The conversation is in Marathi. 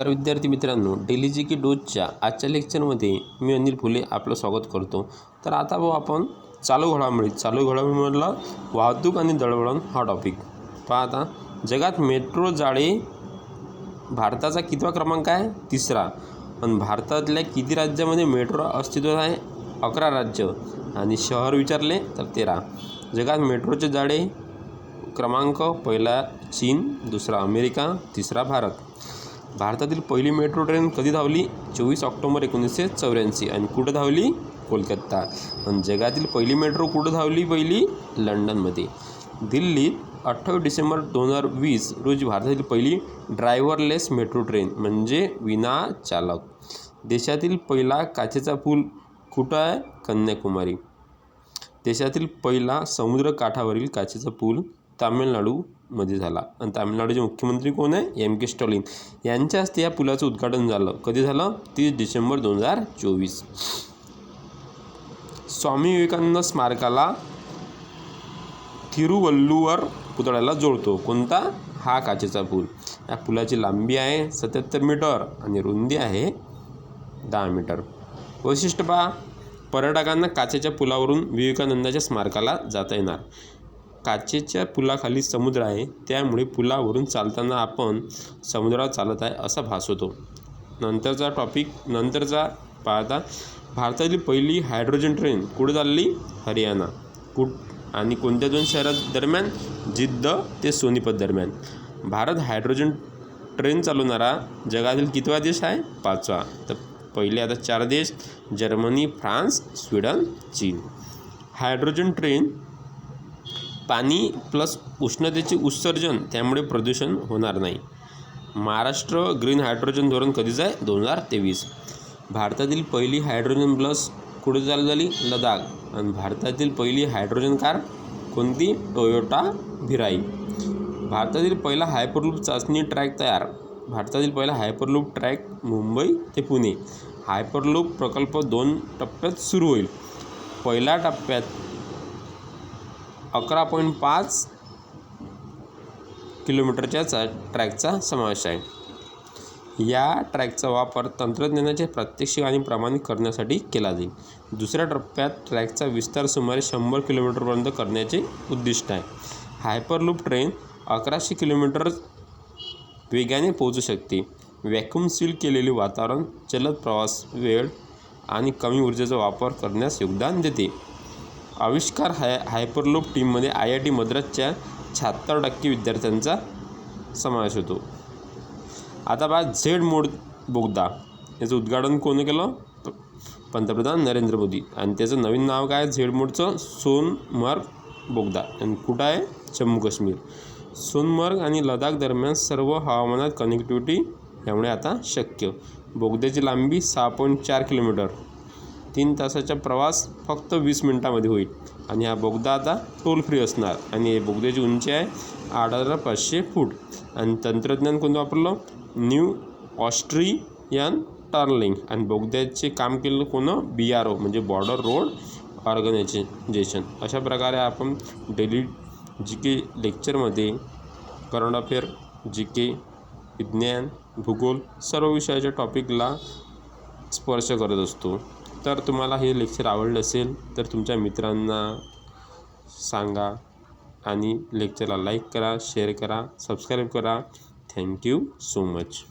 तर विद्यार्थी मित्रांनो डेली जी की डोजच्या आजच्या लेक्चरमध्ये मी अनिल फुले आपलं स्वागत करतो. तर आता भाऊ आपण चालू घडामोडी चालू घडामोडीमधला वाहतूक आणि दळवळण हा टॉपिक पहा आता जगात मेट्रो जाळे भारताचा कितवा क्रमांक आहे? तिसरा. पण भारतातल्या किती राज्यामध्ये मेट्रो अस्तित्वात आहे? अकरा राज्य. आणि शहर विचारले तर तेरा. जगात मेट्रोचे जाळे क्रमांक पहिला चीन दुसरा अमेरिका तिसरा भारत. भारतातील पहिली मेट्रो ट्रेन कधी धावली? चोवीस ऑक्टोबर एकोणीसशे चौऱ्याऐंशी. आणि कुठं धावली? कोलकाता. आणि जगातील पहिली मेट्रो कुठं धावली पहिली? लंडनमध्ये. दिल्लीत अठ्ठावीस डिसेंबर दोन हजार वीस रोजी भारतातील पहिली ड्रायव्हरलेस मेट्रो ट्रेन म्हणजे विना चालक. देशातील पहिला काचेचा पूल कुठं आहे? कन्याकुमारी. देशातील पहिला समुद्र काठावरील काचेचा पूल तामिळनाडूमध्ये झाला. आणि तामिळनाडूचे मुख्यमंत्री कोण आहे? M K Stalin. यांच्या हस्ते या पुलाचं उद्घाटन झालं. कधी झालं? तीस डिसेंबर दोन हजार चोवीस. स्वामी विवेकानंद स्मारकाला थिरुवल्लुवर पुतळ्याला जोडतो. कोणता? हा काचेचा पूल. या पुलाची लांबी आहे सत्याहत्तर मीटर आणि रुंदी आहे दहा मीटर. वैशिष्ट्य पहा. पर्यटकांना काचेच्या पुलावरून विवेकानंदाच्या स्मारकाला जाता येणार. काचेच्या पुलाखाली समुद्र आहे त्यामुळे पुलावरून चालताना आपण समुद्रावर चालत आहे असा भास होतो. नंतरचा टॉपिक नंतरचा पाहता भारतातील पहिली हायड्रोजन ट्रेन कुठे चालली? हरियाणा. कुठ आणि कोणत्या दोन शहरात दरम्यान? जिद्द ते सोनीपत दरम्यान. भारत हायड्रोजन ट्रेन चालवणारा जगातील कितवा देश आहे? पाचवा. तर पहिले आता चार देश जर्मनी फ्रान्स स्वीडन चीन. हायड्रोजन ट्रेन पाणी प्लस उष्णतेचे उत्सर्जन त्यामुळे प्रदूषण होणार नाही. महाराष्ट्र ग्रीन हायड्रोजन धोरण कधीच आहे दोन हजार तेवीस. भारतातील पहिली हायड्रोजन प्लस कुठे चालू झाली? लडाख आणि भारतातील पहिली हायड्रोजन कार कोणती? Toyota Mirai. भारतातील पहिला हायपरलूप चाचणी ट्रॅक तयार. भारतातील पहिला हायपरलूप ट्रॅक मुंबई ते पुणे. हायपरलूप प्रकल्प दोन टप्प्यात सुरू होईल. पहिल्या टप्प्यात अकरा पॉईंट पाच किलोमीटरच्या चा ट्रॅकचा समावेश आहे. या ट्रॅकचा वापर तंत्रज्ञानाचे प्रात्यक्षिक आणि प्रमाणित करण्यासाठी केला जाईल. दुसऱ्या टप्प्यात ट्रॅकचा विस्तार सुमारे शंभर किलोमीटरपर्यंत करण्याचे उद्दिष्ट आहे. हायपरलूप ट्रेन अकराशे किलोमीटर वेगाने पोहोचू शकते. व्हॅक्यूम सील केलेले वातावरण जलद प्रवास वेळ आणि कमी ऊर्जेचा वापर करण्यास योगदान देते. आविष्कार हाय हायपरलूप टीममध्ये आय आय टी मद्रासच्या शहात्तर टक्के विद्यार्थ्यांचा समावेश होतो. आता बा झेड मोड बोगदा. याचं उद्घाटन कोणी केलं? प- पंतप्रधान नरेंद्र मोदी. आणि त्याचं नवीन नाव काय? आहे झेड मोडचं सोनमर्ग बोगदा. आणि कुठं आहे? जम्मू काश्मीर. सोनमर्ग आणि लडाख दरम्यान सर्व हवामानात कनेक्टिव्हिटी यामुळे आता शक्य. बोगद्याची लांबी सहा पॉईंट चार किलोमीटर. तीन तासाचा प्रवास फक्त वीस मिनटामध्ये होईल. आणि हा बोगदा आता टोल फ्री असणार. आणि हे बोगद्याची उंची आहे आठ हजार पाचशे फूट. आणि तंत्रज्ञान कोणतं वापरलं? न्यू ऑस्ट्रियन टर्लिंग आणि बोगद्याचे काम केलेलं कोणं? बी आर ओ म्हणजे बॉर्डर रोड ऑर्गनायझेशन अशा प्रकारे आपण डेली जी के लेक्चरमध्ये करंट अफेअर जी के विज्ञान भूगोल सर्व विषयाच्या टॉपिकला स्पर्श करत असतो. तर तुम्हाला हे लेक्चर आवडलं असेल तर तुमच्या मित्रांना सांगा आणि लेक्चरला लाईक करा शेअर करा सबस्क्राईब करा. Thank you so much.